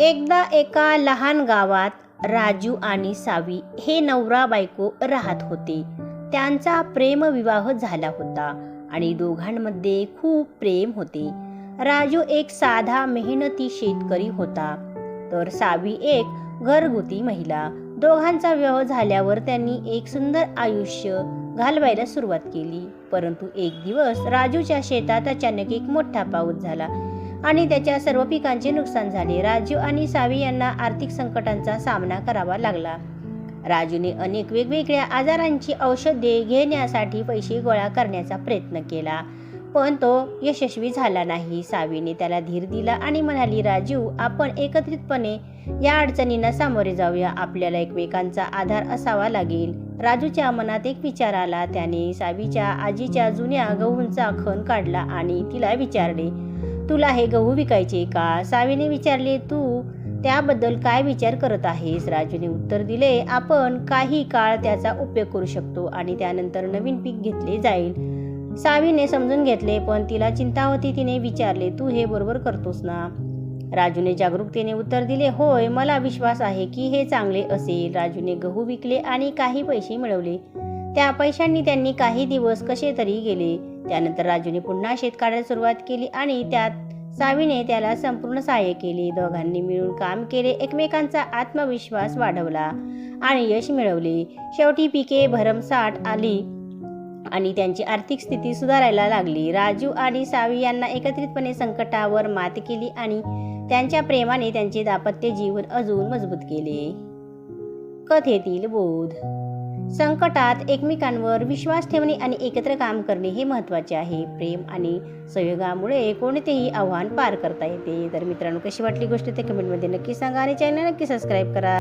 एकदा एका लहान गावात राजू आणि सावी हे नवरा बायको राहत होते. त्यांचा प्रेमविवाह झाला होता आणि दोघांमध्ये खूप प्रेम होते. राजू एक साधा मेहनती शेतकरी होता. तर सावी एक घरगुती महिला. दोघांचा विवाह झाल्यावर त्यांनी एक सुंदर आयुष्य घालवायला सुरुवात केली. परंतु एक दिवस राजूच्या शेतात अचानक एक मोठा पाऊस झाला. आणि त्याच्या सर्व पिकांचे नुकसान झाले. राजू आणि सावी यांना आर्थिक संकटांचा सामना करावा लागला. राजूने अनेक वेगवेगळ्या आजारांची औषधे घेण्यासाठी पैसे गोळा करण्याचा प्रयत्न केला. पण तो यशस्वी झाला नाही. सावीने त्याला धीर दिला आणि म्हणाली राजू आपण एकत्रितपणे या अडचणींना सामोरे जाऊया. आपल्याला एकमेकांचा आधार असावा लागेल. राजूच्या मनात एक विचार आला. त्याने सावीच्या आजीच्या जुन्या गहूंचा खण काढला आणि तिला विचारले तुला हे गहू विकायचे का? सावीने विचारले तू त्याबद्दल काय विचार करत आहेस? राजूने उत्तर दिले आपण काही काळ त्याचा उपयोग करू शकतो आणि त्यानंतर नवीन पीक घेतले जाईल. सावीने समजून घेतले पण तिला चिंता होती तिने विचारले तू हे बरोबर करतोस ना? राजूने जागरूकतेने उत्तर दिले होय मला विश्वास आहे की हे चांगले असेल. राजूने गहू विकले आणि काही पैसे मिळवले. त्या पैशांनी त्यांनी काही दिवस कसे तरी गेले. त्यानंतर राजूने पुन्हा शेत काढायला सुरुवात केली आणि त्यात सावीने त्याला संपूर्ण सहाय्य केले. दोघांनी मिळून काम केले. एकमेकांचा आत्मविश्वास वाढवला आणि यश मिळवले. शेवटी पिके भरमसाठ आली आणि त्यांची आर्थिक स्थिती सुधारायला लागली. राजू आणि सावी यांना एकत्रितपणे संकटावर मात केली आणि त्यांच्या प्रेमाने त्यांचे दाम्पत्य जीवन अजून मजबूत केले. कथेतील बोध. संकटात एकमेकांवर विश्वास ठेवणे आणि एकत्र काम करणे हे महत्त्वाचे आहे. प्रेम आणि संयोगामुळे कोणतेही आव्हान पार करता येते. तर मित्रांनो कशी वाटली गोष्ट? ते कमेंटमध्ये नक्की सांगा आणि चॅनल नक्की सबस्क्राईब करा.